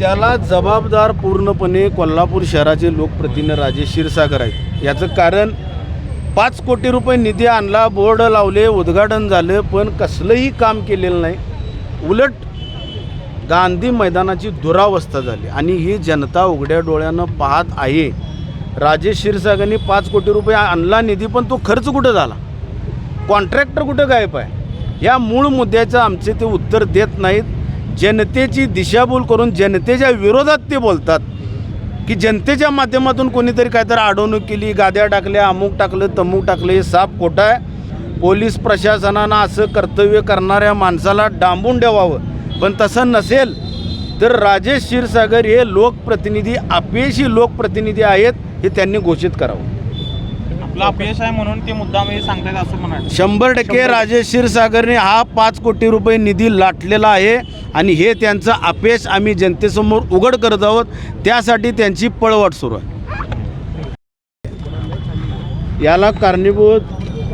त्याला जबाबदार पूर्णपणे कोल्हापूर शहराचे लोकप्रतिनिधी राजे क्षीरसागर आहेत. याचं कारण पाच कोटी रुपये निधी आणला बोर्ड लावले उद्घाटन झालं पण कसलंही काम केलेलं नाही. उलट गांधी मैदानाची दुरावस्था झाली आणि ही जनता उघड्या डोळ्यानं पाहत आहे. राजेश क्षीरसागरनी पाच कोटी रुपये आणला निधी पण तो खर्च कुठं झाला? कॉन्ट्रॅक्टर कुठं गायब आहे? या मूळ मुद्द्याचं आमचे ते उत्तर देत नाहीत. जनतेची दिशाभूल करून जनतेच्या विरोधात ते बोलतात. की जनतेच्या माध्यमातून कोणीतरी काहीतरी अडवणूक केली गाद्या टाकल्या अमुक टाकलं तमुक टाकलं हे साप खोटं आहे. पोलीस प्रशासनानं असं कर्तव्य करणाऱ्या माणसाला डांबून ठेवावं. पण तसं नसेल तर राजेश क्षीरसागर हे लोकप्रतिनिधी अपयशी लोकप्रतिनिधी आहेत हे त्यांनी घोषित करावं. आपलं अपयश आहे म्हणून ते मुद्दाम हे सांगतायत असं म्हणायचं. शंभर टक्के राजेश क्षीरसागरने हा पाच कोटी रुपये निधी लाटलेला आहे आणि हे त्यांचं अपयश आम्ही जनतेसमोर उघड करत आहोत. त्यासाठी त्यांची पळवाट सुरू आहे. याला कारणीभूत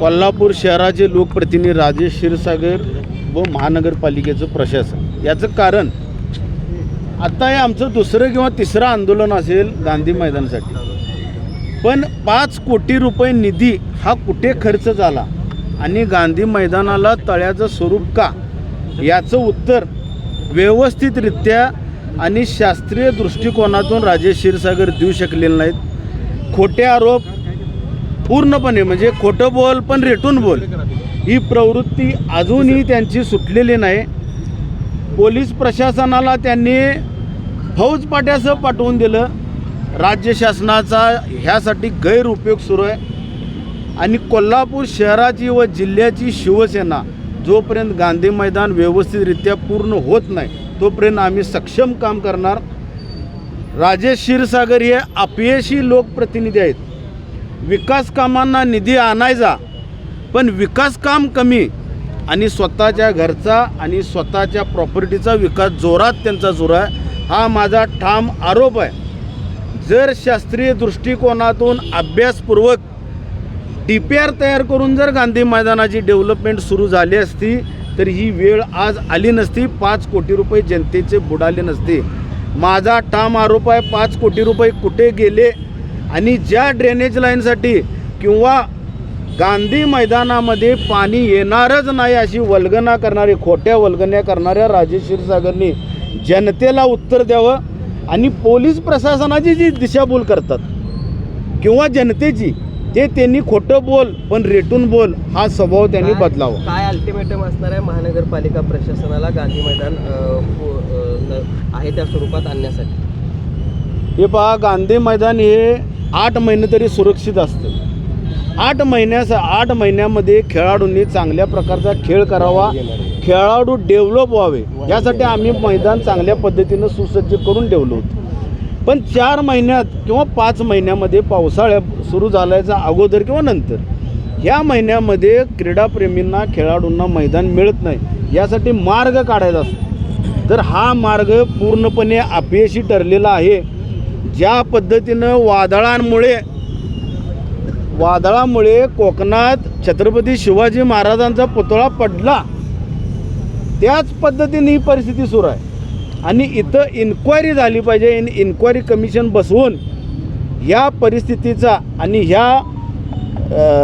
कोल्हापूर शहराचे लोकप्रतिनिधी राजेश क्षीरसागर व महानगरपालिकेचं प्रशासन. याचं कारण आता हे आमचं दुसरं किंवा तिसरं आंदोलन असेल गांधी मैदानासाठी. पण पाच कोटी रुपये निधी हा कुठे खर्च झाला? आणि गांधी मैदानाला तळ्याचं स्वरूप का? याचं उत्तर व्यवस्थितरित्या आणि शास्त्रीय दृष्टिकोनातून राजेश क्षीरसागर देऊ शकलेले नाहीत. खोटे आरोप पूर्णपणे म्हणजे खोटं बोल पण रेटून बोल ही प्रवृत्ती अजूनही त्यांची सुटलेली नाही. पोलीस प्रशासनाला त्यांनी फौजपाट्यासह पाठवून दिलं. राज्य शासनाचा ह्यासाठी गैरउपयोग सुरू आहे. आणि कोल्हापूर शहराची व जिल्ह्याची शिवसेना जोपर्यंत गांधी मैदान व्यवस्थितरित्या पूर्ण होत नाही तोपर्यंत आम्ही सक्षम काम करणार. राजेश क्षीरसागर हे अपयशी लोकप्रतिनिधी आहेत. विकास कामांना निधी आणायचा पण विकास काम कमी आणि स्वतःच्या घरचा आणि स्वतःच्या प्रॉपर्टीचा विकास जोरात त्यांचा जोर आहे. हा माझा ठाम आरोप आहे. जर शास्त्रीय दृष्टिकोनातून अभ्यासपूर्वक डी पी आर तयार करून जर गांधी मैदानाची डेव्हलपमेंट सुरू झाली असती तर ही वेळ आज आली नसती. पाच कोटी रुपये जनतेचे बुडाले नसते. माझा ठाम आरोप आहे पाच कोटी रुपये कुठे गेले? आणि ज्या ड्रेनेज लाईनसाठी किंवा गांधी मैदानामध्ये पाणी येणारच नाही अशी वल्गना करणारी खोट्या वल्गण्या करणाऱ्या राजेश क्षीरसागरनी जनतेला उत्तर द्यावं. आणि पोलीस प्रशासनाची जी दिशाभूल करतात किंवा जनतेची ते त्यांनी खोटं बोल पण रेटून बोल हा स्वभाव त्यांनी बदलावा. काय अल्टिमेटम असणार आहे महानगरपालिका प्रशासनाला गांधी मैदान आहे त्या स्वरूपात आणण्यासाठी? हे पहा गांधी मैदान हे आठ महिने तरी सुरक्षित असतं. आठ महिन्यास आठ महिन्यामध्ये खेळाडूंनी चांगल्या प्रकारचा खेळ करावा. खेळाडू डेव्हलप व्हावे यासाठी आम्ही मैदान चांगल्या पद्धतीनं सुसज्ज करून डेव्हलप पण चार महिन्यात किंवा पाच महिन्यामध्ये पावसाळ्या सुरू झाल्याचा अगोदर किंवा नंतर ह्या महिन्यामध्ये क्रीडाप्रेमींना खेळाडूंना मैदान मिळत नाही यासाठी मार्ग काढायचा असतो. तर हा मार्ग पूर्णपणे अपयशी ठरलेला आहे. ज्या पद्धतीनं वादळांमुळे वादळामुळे कोकणात छत्रपती शिवाजी महाराजांचा पुतळा पडला त्याच पद्धतीने ही परिस्थिती सुरू आहे. आणि इथं इन्क्वायरी झाली पाहिजे इन इन्क्वायरी कमिशन बसवून या परिस्थितीचा आणि ह्या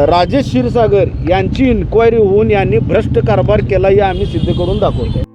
राजेश क्षीरसागर यांची इन्क्वायरी होऊन यांनी भ्रष्ट कारभार केला हे आम्ही सिद्ध करून दाखवतो